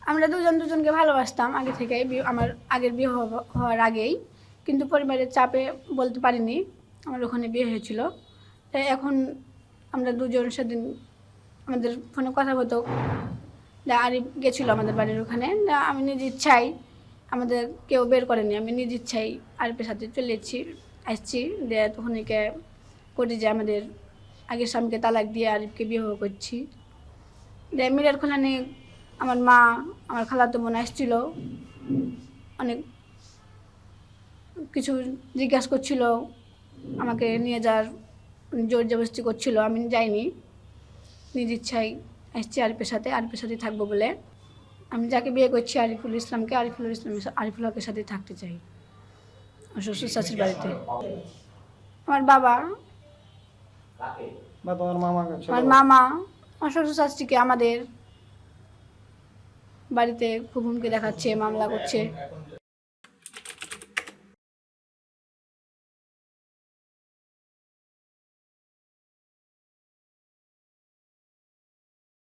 আমরা দুজন দুজনকে ভালোবাসতাম আগে বিয়ে- আমার আগের বিয়ে হওয়ার আগেই। কিন্তু পরিবারের চাপে বলতে পারিনি, আমার ওখানে বিয়ে হয়েছিল। তাই এখন আমরা দুজন সেদিন আমাদের ফোনে কথা হতো আরিফ গেছিল আমাদের বাড়ির ওখানে। আমি নিজ ইচ্ছাই আমাদের কেউ বের করেনি, আমি নিজ ইচ্ছাই আরিফের সাথে চলে এসেছি, আসছি। দিয়ে তখন একে করি যে আমাদের আগের স্বামীকে তালাক দিয়ে আরিফকে বিবাহ করছি। দিয়ে মিরার খোলানে আমার মা আমার খালাতো বোন আসছিল। অনেক কিছু জিজ্ঞাসা করছিল আমাকে নিয়ে যাওয়ার জোর জবরদস্তি করছিল আমি যাইনি। নিজ ইচ্ছায় এসছি আরিফের সাথে আরিফের সাথে থাকব বলে। আমি যাকে বিয়ে করছি আরিফুল ইসলামকে আরিফুল ইসলামের আরিফুল হকের সাথে থাকতে চাই। শ্বশুর শাশুর বাড়িতে। আমার বাবা আমার মামা আমার শ্বশুর শাশুড়িকে আমাদের বাড়িতে খুব হুমকি দেখাচ্ছে মামলা করছে।